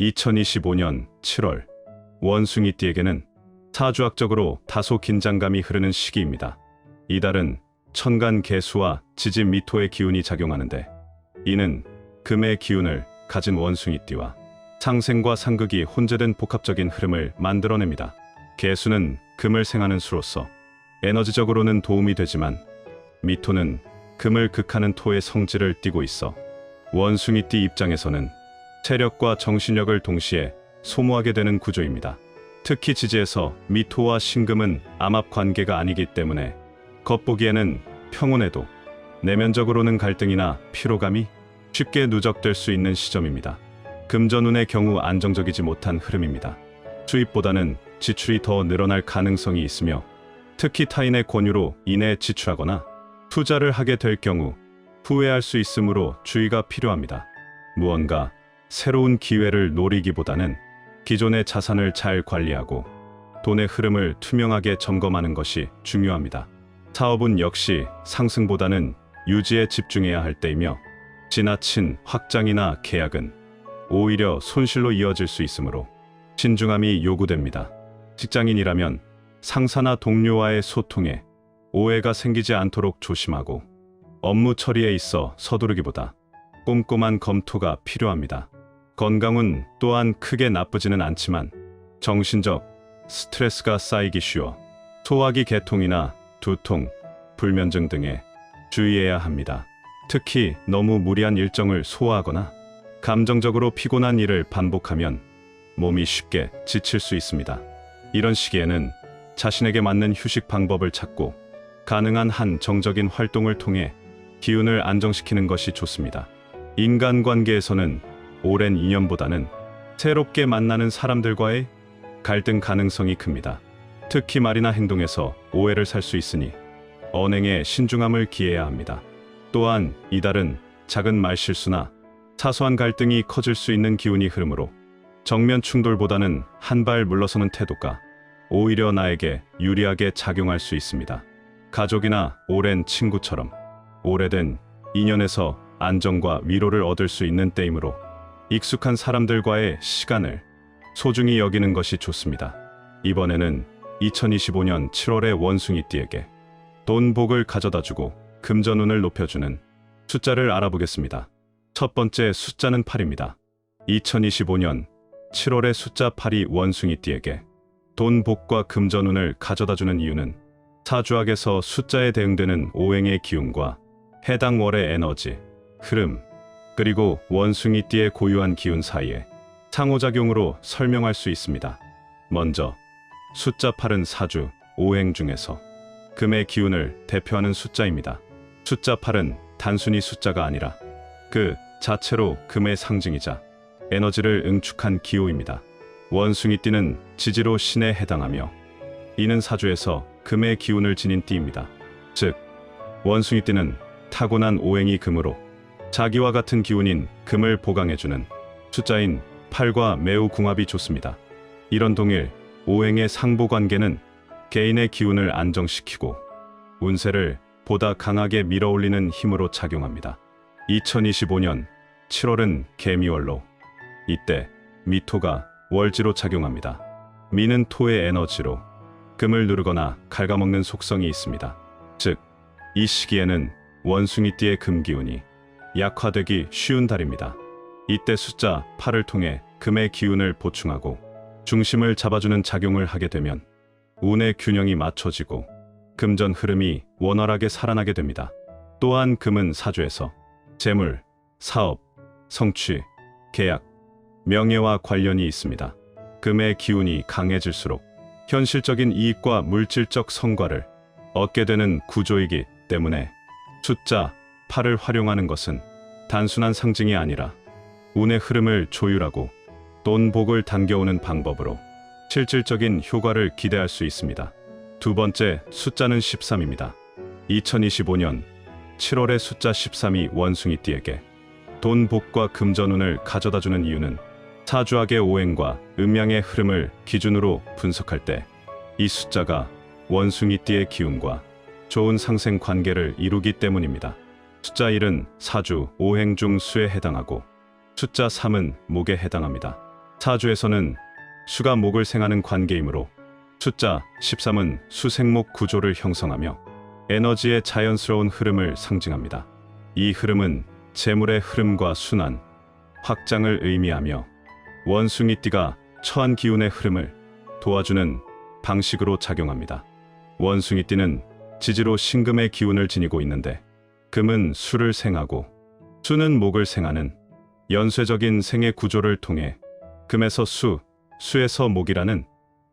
2025년 7월 원숭이띠에게는 사주학적으로 다소 긴장감이 흐르는 시기입니다. 이달은 천간 개수와 지진 미토의 기운이 작용하는데 이는 금의 기운을 가진 원숭이띠와 상생과 상극이 혼재된 복합적인 흐름을 만들어냅니다. 개수는 금을 생하는 수로서 에너지적으로는 도움이 되지만 미토는 금을 극하는 토의 성질을 띠고 있어 원숭이띠 입장에서는 체력과 정신력을 동시에 소모하게 되는 구조입니다. 특히 지지에서 미토와 신금은 암합 관계가 아니기 때문에 겉보기에는 평온해도 내면적으로는 갈등이나 피로감이 쉽게 누적될 수 있는 시점입니다. 금전운의 경우 안정적이지 못한 흐름입니다. 수입보다는 지출이 더 늘어날 가능성이 있으며 특히 타인의 권유로 인해 지출하거나 투자를 하게 될 경우 후회할 수 있으므로 주의가 필요합니다. 무언가 새로운 기회를 노리기보다는 기존의 자산을 잘 관리하고 돈의 흐름을 투명하게 점검하는 것이 중요합니다. 사업은 역시 상승보다는 유지에 집중해야 할 때이며 지나친 확장이나 계약은 오히려 손실로 이어질 수 있으므로 신중함이 요구됩니다. 직장인이라면 상사나 동료와의 소통에 오해가 생기지 않도록 조심하고 업무 처리에 있어 서두르기보다 꼼꼼한 검토가 필요합니다. 건강은 또한 크게 나쁘지는 않지만 정신적 스트레스가 쌓이기 쉬워 소화기 개통이나 두통, 불면증 등에 주의해야 합니다. 특히 너무 무리한 일정을 소화하거나 감정적으로 피곤한 일을 반복하면 몸이 쉽게 지칠 수 있습니다. 이런 시기에는 자신에게 맞는 휴식 방법을 찾고 가능한 한 정적인 활동을 통해 기운을 안정시키는 것이 좋습니다. 인간관계에서는 오랜 인연보다는 새롭게 만나는 사람들과의 갈등 가능성이 큽니다. 특히 말이나 행동에서 오해를 살 수 있으니 언행에 신중함을 기해야 합니다. 또한 이달은 작은 말실수나 사소한 갈등이 커질 수 있는 기운이 흐르므로 정면 충돌보다는 한 발 물러서는 태도가 오히려 나에게 유리하게 작용할 수 있습니다. 가족이나 오랜 친구처럼 오래된 인연에서 안정과 위로를 얻을 수 있는 때이므로 익숙한 사람들과의 시간을 소중히 여기는 것이 좋습니다. 이번에는 2025년 7월의 원숭이띠에게 돈 복을 가져다 주고 금전운을 높여주는 숫자를 알아보겠습니다. 첫 번째 숫자는 8입니다. 2025년 7월의 숫자 8이 원숭이띠에게 돈 복과 금전운을 가져다 주는 이유는 사주학에서 숫자에 대응되는 오행의 기운과 해당 월의 에너지, 흐름, 그리고 원숭이띠의 고유한 기운 사이에 상호작용으로 설명할 수 있습니다. 먼저 숫자 8은 사주, 오행 중에서 금의 기운을 대표하는 숫자입니다. 숫자 8은 단순히 숫자가 아니라 그 자체로 금의 상징이자 에너지를 응축한 기호입니다. 원숭이띠는 지지로 신에 해당하며 이는 사주에서 금의 기운을 지닌 띠입니다. 즉, 원숭이띠는 타고난 오행이 금으로 자기와 같은 기운인 금을 보강해주는 숫자인 8과 매우 궁합이 좋습니다. 이런 동일 오행의 상보 관계는 개인의 기운을 안정시키고 운세를 보다 강하게 밀어올리는 힘으로 작용합니다. 2025년 7월은 개미월로 이때 미토가 월지로 작용합니다. 미는 토의 에너지로 금을 누르거나 갉아먹는 속성이 있습니다. 즉, 이 시기에는 원숭이띠의 금기운이 약화되기 쉬운 달입니다. 이때 숫자 8을 통해 금의 기운을 보충하고 중심을 잡아주는 작용을 하게 되면 운의 균형이 맞춰지고 금전 흐름이 원활하게 살아나게 됩니다. 또한 금은 사주에서 재물, 사업, 성취, 계약, 명예와 관련이 있습니다. 금의 기운이 강해질수록 현실적인 이익과 물질적 성과를 얻게 되는 구조이기 때문에 숫자 8을 활용하는 것은 단순한 상징이 아니라 운의 흐름을 조율하고 돈 복을 당겨오는 방법으로 실질적인 효과를 기대할 수 있습니다. 두 번째 숫자는 13입니다. 2025년 7월의 숫자 13이 원숭이띠에게 돈 복과 금전운을 가져다주는 이유는 사주학의 오행과 음양의 흐름을 기준으로 분석할 때 이 숫자가 원숭이띠의 기운과 좋은 상생 관계를 이루기 때문입니다. 숫자 1은 사주, 오행 중 수에 해당하고 숫자 3은 목에 해당합니다. 사주에서는 수가 목을 생하는 관계이므로 숫자 13은 수생목 구조를 형성하며 에너지의 자연스러운 흐름을 상징합니다. 이 흐름은 재물의 흐름과 순환, 확장을 의미하며 원숭이띠가 처한 기운의 흐름을 도와주는 방식으로 작용합니다. 원숭이띠는 지지로 신금의 기운을 지니고 있는데 금은 수를 생하고 수는 목을 생하는 연쇄적인 생의 구조를 통해 금에서 수, 수에서 목이라는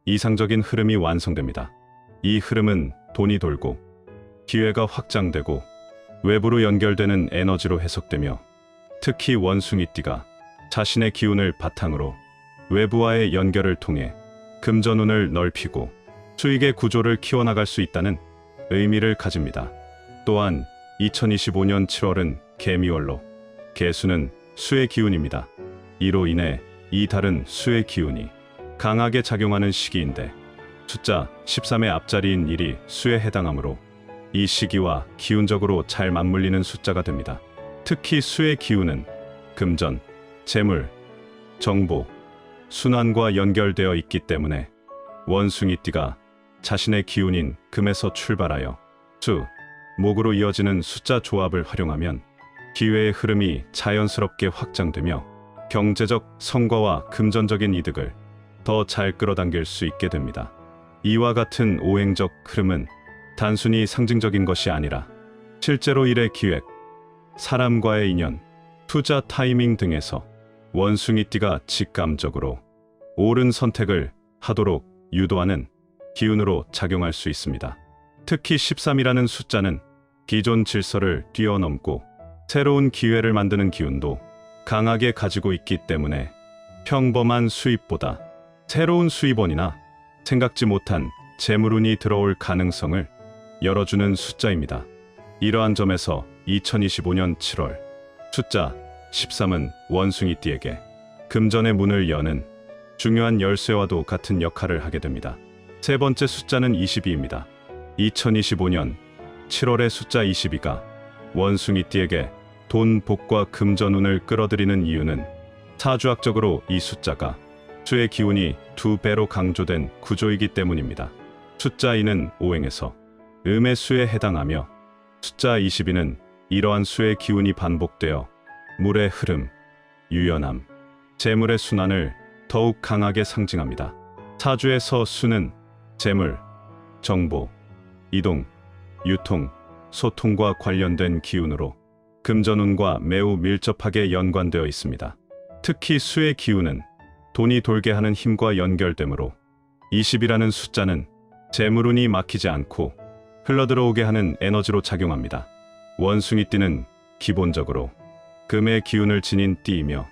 이상적인 흐름이 완성됩니다. 이 흐름은 돈이 돌고 기회가 확장되고 외부로 연결되는 에너지로 해석되며 특히 원숭이띠가 자신의 기운을 바탕으로 외부와의 연결을 통해 금전운을 넓히고 수익의 구조를 키워나갈 수 있다는 의미를 가집니다. 또한 2025년 7월은 개미월로 개수는 수의 기운입니다. 이로 인해 이 달은 수의 기운이 강하게 작용하는 시기인데 숫자 13의 앞자리인 1이 수에 해당하므로 이 시기와 기운적으로 잘 맞물리는 숫자가 됩니다. 특히 수의 기운은 금전, 재물, 정보, 순환과 연결되어 있기 때문에 원숭이띠가 자신의 기운인 금에서 출발하여 수, 목으로 이어지는 숫자 조합을 활용하면 기회의 흐름이 자연스럽게 확장되며 경제적 성과와 금전적인 이득을 더 잘 끌어당길 수 있게 됩니다. 이와 같은 오행적 흐름은 단순히 상징적인 것이 아니라 실제로 일의 기획, 사람과의 인연, 투자 타이밍 등에서 원숭이띠가 직감적으로 옳은 선택을 하도록 유도하는 기운으로 작용할 수 있습니다. 특히 13이라는 숫자는 기존 질서를 뛰어넘고 새로운 기회를 만드는 기운도 강하게 가지고 있기 때문에 평범한 수입보다 새로운 수입원이나 생각지 못한 재물운이 들어올 가능성을 열어주는 숫자입니다. 이러한 점에서 2025년 7월 숫자 13은 원숭이띠에게 금전의 문을 여는 중요한 열쇠와도 같은 역할을 하게 됩니다. 세 번째 숫자는 22입니다. 2025년 7월의 숫자 22가 원숭이띠에게 돈, 복과 금전운을 끌어들이는 이유는 사주학적으로 이 숫자가 수의 기운이 두 배로 강조된 구조이기 때문입니다. 숫자 2는 오행에서 음의 수에 해당하며 숫자 22는 이러한 수의 기운이 반복되어 물의 흐름, 유연함, 재물의 순환을 더욱 강하게 상징합니다. 사주에서 수는 재물, 정보, 이동, 유통, 소통과 관련된 기운으로 금전운과 매우 밀접하게 연관되어 있습니다. 특히 수의 기운은 돈이 돌게 하는 힘과 연결되므로 20이라는 숫자는 재물운이 막히지 않고 흘러들어오게 하는 에너지로 작용합니다. 원숭이 띠는 기본적으로 금의 기운을 지닌 띠이며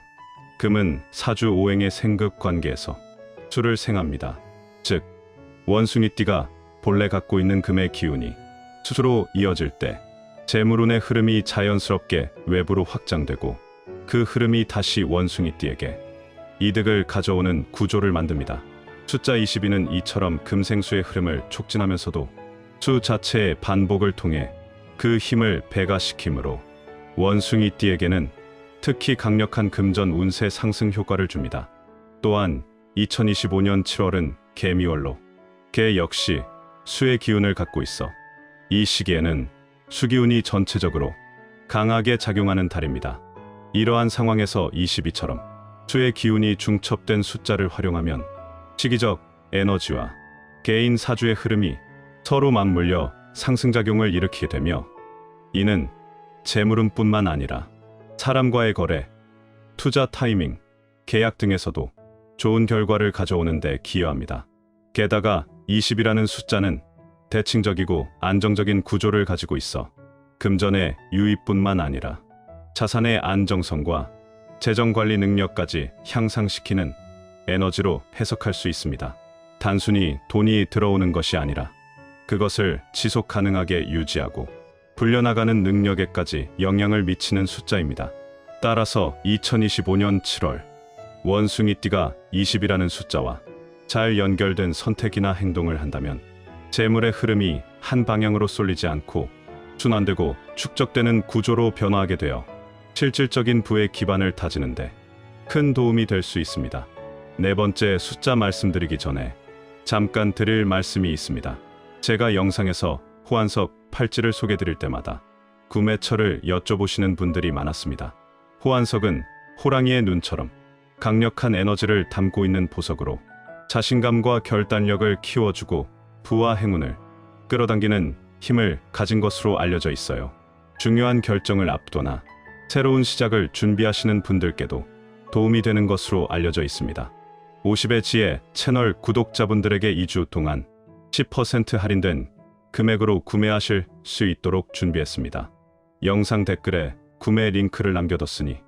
금은 사주 오행의 생급 관계에서 수를 생합니다. 즉 원숭이 띠가 본래 갖고 있는 금의 기운이 수로 이어질 때 재물운의 흐름이 자연스럽게 외부로 확장되고 그 흐름이 다시 원숭이띠에게 이득을 가져오는 구조를 만듭니다. 숫자 22는 이처럼 금생수의 흐름을 촉진하면서도 수 자체의 반복을 통해 그 힘을 배가시키므로 원숭이띠에게는 특히 강력한 금전 운세 상승 효과를 줍니다. 또한 2025년 7월은 개미월로 개 역시 수의 기운을 갖고 있어 이 시기에는 수기운이 전체적으로 강하게 작용하는 달입니다. 이러한 상황에서 22처럼 수의 기운이 중첩된 숫자를 활용하면 시기적 에너지와 개인 사주의 흐름이 서로 맞물려 상승작용을 일으키게 되며 이는 재물운뿐만 아니라 사람과의 거래, 투자 타이밍, 계약 등에서도 좋은 결과를 가져오는 데 기여합니다. 게다가 20이라는 숫자는 대칭적이고 안정적인 구조를 가지고 있어 금전의 유입뿐만 아니라 자산의 안정성과 재정 관리 능력까지 향상시키는 에너지로 해석할 수 있습니다. 단순히 돈이 들어오는 것이 아니라 그것을 지속 가능하게 유지하고 불려나가는 능력에까지 영향을 미치는 숫자입니다. 따라서 2025년 7월 원숭이띠가 20이라는 숫자와 잘 연결된 선택이나 행동을 한다면 재물의 흐름이 한 방향으로 쏠리지 않고 순환되고 축적되는 구조로 변화하게 되어 실질적인 부의 기반을 다지는데 큰 도움이 될 수 있습니다. 네 번째 숫자 말씀드리기 전에 잠깐 드릴 말씀이 있습니다. 제가 영상에서 호환석 팔찌를 소개드릴 때마다 구매처를 여쭤보시는 분들이 많았습니다. 호환석은 호랑이의 눈처럼 강력한 에너지를 담고 있는 보석으로 자신감과 결단력을 키워주고 부와 행운을 끌어당기는 힘을 가진 것으로 알려져 있어요. 중요한 결정을 앞두거나 새로운 시작을 준비하시는 분들께도 도움이 되는 것으로 알려져 있습니다. 50의 지혜 채널 구독자분들에게 2주 동안 10% 할인된 금액으로 구매하실 수 있도록 준비했습니다. 영상 댓글에 구매 링크를 남겨뒀으니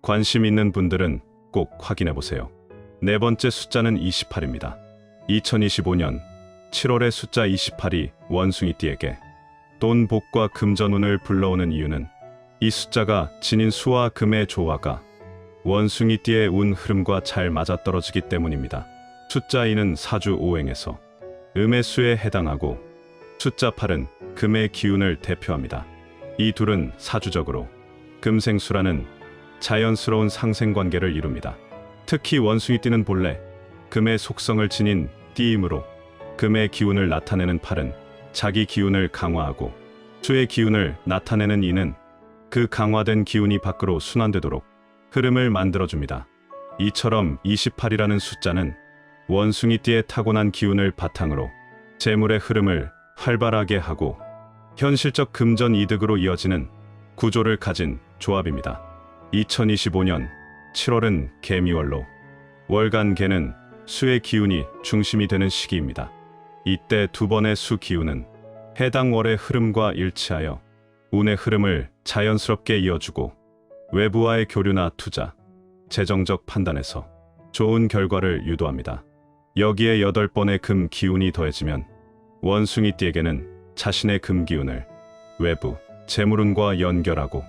관심 있는 분들은 꼭 확인해 보세요. 네 번째 숫자는 28입니다. 2025년 7월의 숫자 28이 원숭이띠에게 돈 복과 금전운을 불러오는 이유는 이 숫자가 지닌 수와 금의 조화가 원숭이띠의 운 흐름과 잘 맞아떨어지기 때문입니다. 숫자 2는 사주 오행에서 음의 수에 해당하고 숫자 8은 금의 기운을 대표합니다. 이 둘은 사주적으로 금생수라는 자연스러운 상생관계를 이룹니다. 특히 원숭이띠는 본래 금의 속성을 지닌 띠이므로 금의 기운을 나타내는 팔은 자기 기운을 강화하고 수의 기운을 나타내는 이는 그 강화된 기운이 밖으로 순환되도록 흐름을 만들어줍니다. 이처럼 28이라는 숫자는 원숭이띠의 타고난 기운을 바탕으로 재물의 흐름을 활발하게 하고 현실적 금전 이득으로 이어지는 구조를 가진 조합입니다. 2025년 7월은 개미월로 월간 개는 수의 기운이 중심이 되는 시기입니다. 이때 두 번의 수 기운은 해당 월의 흐름과 일치하여 운의 흐름을 자연스럽게 이어주고 외부와의 교류나 투자, 재정적 판단에서 좋은 결과를 유도합니다. 여기에 여덟 번의 금 기운이 더해지면 원숭이띠에게는 자신의 금 기운을 외부, 재물운과 연결하고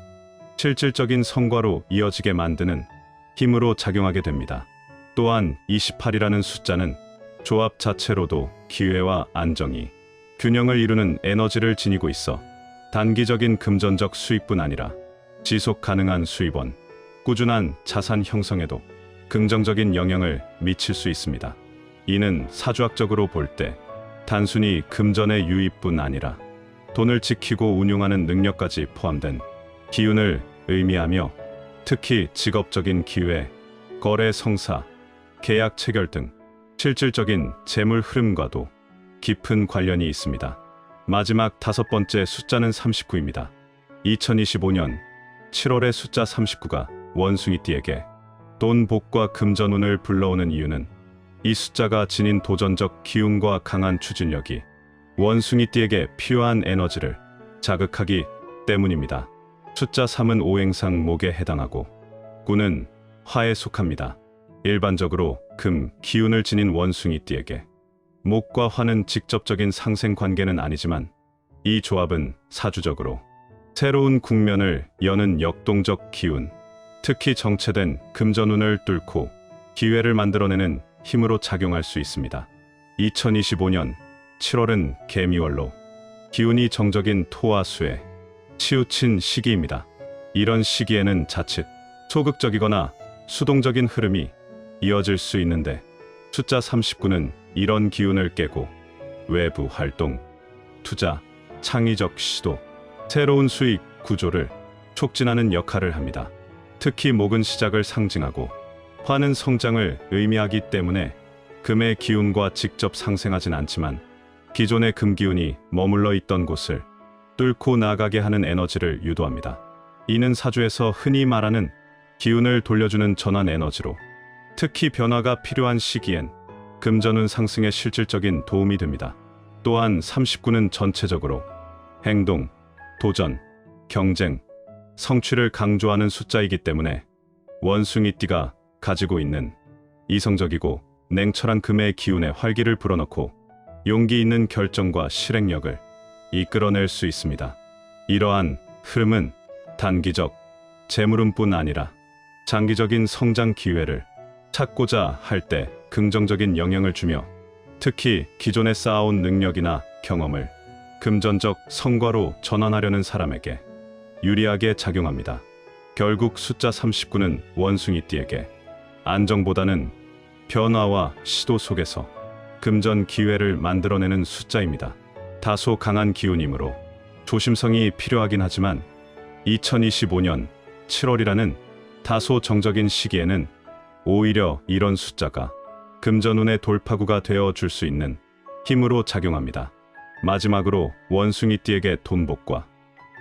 실질적인 성과로 이어지게 만드는 힘으로 작용하게 됩니다. 또한 28이라는 숫자는 조합 자체로도 기회와 안정이 균형을 이루는 에너지를 지니고 있어 단기적인 금전적 수익뿐 아니라 지속 가능한 수입원, 꾸준한 자산 형성에도 긍정적인 영향을 미칠 수 있습니다. 이는 사주학적으로 볼 때 단순히 금전의 유입뿐 아니라 돈을 지키고 운용하는 능력까지 포함된 기운을 의미하며 특히 직업적인 기회, 거래 성사, 계약 체결 등 실질적인 재물 흐름과도 깊은 관련이 있습니다. 마지막 다섯 번째 숫자는 39입니다. 2025년 7월의 숫자 39가 원숭이띠에게 돈 복과 금전운을 불러오는 이유는 이 숫자가 지닌 도전적 기운과 강한 추진력이 원숭이띠에게 필요한 에너지를 자극하기 때문입니다. 숫자 3은 오행상 목에 해당하고 구는 화에 속합니다. 일반적으로 금, 기운을 지닌 원숭이띠에게 목과 화는 직접적인 상생 관계는 아니지만 이 조합은 사주적으로 새로운 국면을 여는 역동적 기운, 특히 정체된 금전운을 뚫고 기회를 만들어내는 힘으로 작용할 수 있습니다. 2025년 7월은 개미월로 기운이 정적인 토와 수에 치우친 시기입니다. 이런 시기에는 자칫 소극적이거나 수동적인 흐름이 이어질 수 있는데 숫자 39는 이런 기운을 깨고 외부 활동, 투자, 창의적 시도, 새로운 수익 구조를 촉진하는 역할을 합니다. 특히 목은 시작을 상징하고 화는 성장을 의미하기 때문에 금의 기운과 직접 상생하진 않지만 기존의 금 기운이 머물러 있던 곳을 뚫고 나가게 하는 에너지를 유도합니다. 이는 사주에서 흔히 말하는 기운을 돌려주는 전환 에너지로 특히 변화가 필요한 시기엔 금전운 상승에 실질적인 도움이 됩니다. 또한 39는 전체적으로 행동, 도전, 경쟁, 성취를 강조하는 숫자이기 때문에 원숭이띠가 가지고 있는 이성적이고 냉철한 금의 기운에 활기를 불어넣고 용기 있는 결정과 실행력을 이끌어낼 수 있습니다. 이러한 흐름은 단기적 재물운뿐 아니라 장기적인 성장 기회를 찾고자 할 때 긍정적인 영향을 주며 특히 기존에 쌓아온 능력이나 경험을 금전적 성과로 전환하려는 사람에게 유리하게 작용합니다. 결국 숫자 39는 원숭이띠에게 안정보다는 변화와 시도 속에서 금전 기회를 만들어내는 숫자입니다. 다소 강한 기운이므로 조심성이 필요하긴 하지만 2025년 7월이라는 다소 정적인 시기에는 오히려 이런 숫자가 금전운의 돌파구가 되어 줄 수 있는 힘으로 작용합니다. 마지막으로 원숭이띠에게 돈복과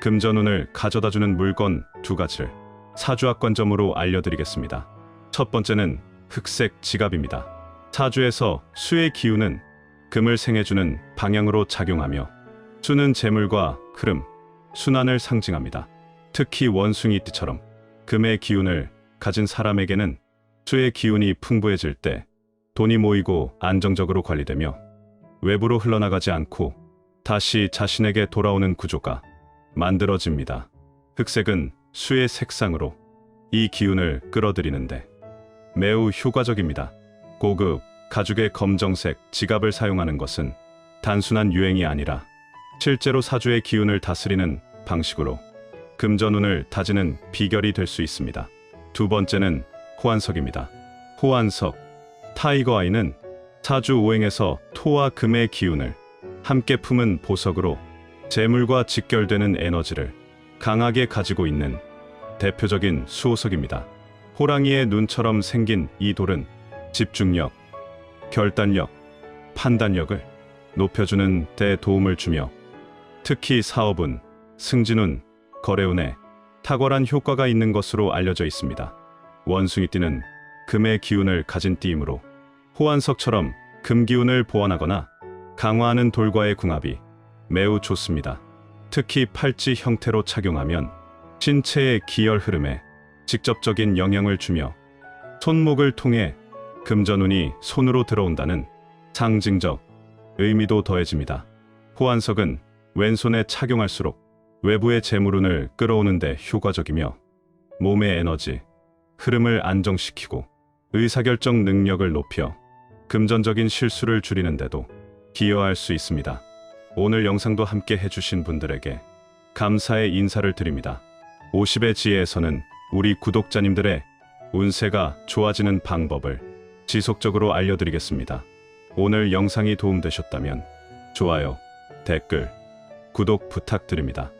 금전운을 가져다주는 물건 두 가지를 사주학관점으로 알려드리겠습니다. 첫 번째는 흑색 지갑입니다. 사주에서 수의 기운은 금을 생해주는 방향으로 작용하며 수는 재물과 흐름, 순환을 상징합니다. 특히 원숭이띠처럼 금의 기운을 가진 사람에게는 수의 기운이 풍부해질 때 돈이 모이고 안정적으로 관리되며 외부로 흘러나가지 않고 다시 자신에게 돌아오는 구조가 만들어집니다. 흑색은 수의 색상으로 이 기운을 끌어들이는데 매우 효과적입니다. 고급 가죽의 검정색 지갑을 사용하는 것은 단순한 유행이 아니라 실제로 사주의 기운을 다스리는 방식으로 금전운을 다지는 비결이 될 수 있습니다. 두 번째는 호환석입니다. 호환석 타이거 아이는 사주 오행에서 토와 금의 기운을 함께 품은 보석으로 재물과 직결되는 에너지를 강하게 가지고 있는 대표적인 수호석입니다. 호랑이의 눈처럼 생긴 이 돌은 집중력, 결단력, 판단력을 높여주는 데 도움을 주며 특히 사업운, 승진운, 거래운에 탁월한 효과가 있는 것으로 알려져 있습니다. 원숭이띠는 금의 기운을 가진 띠이므로 호환석처럼 금 기운을 보완하거나 강화하는 돌과의 궁합이 매우 좋습니다. 특히 팔찌 형태로 착용하면 신체의 기혈 흐름에 직접적인 영향을 주며 손목을 통해 금전운이 손으로 들어온다는 상징적 의미도 더해집니다. 호환석은 왼손에 착용할수록 외부의 재물운을 끌어오는데 효과적이며 몸의 에너지, 흐름을 안정시키고 의사결정 능력을 높여 금전적인 실수를 줄이는데도 기여할 수 있습니다. 오늘 영상도 함께 해주신 분들에게 감사의 인사를 드립니다. 50의 지혜에서는 우리 구독자님들의 운세가 좋아지는 방법을 지속적으로 알려드리겠습니다. 오늘 영상이 도움되셨다면 좋아요, 댓글, 구독 부탁드립니다.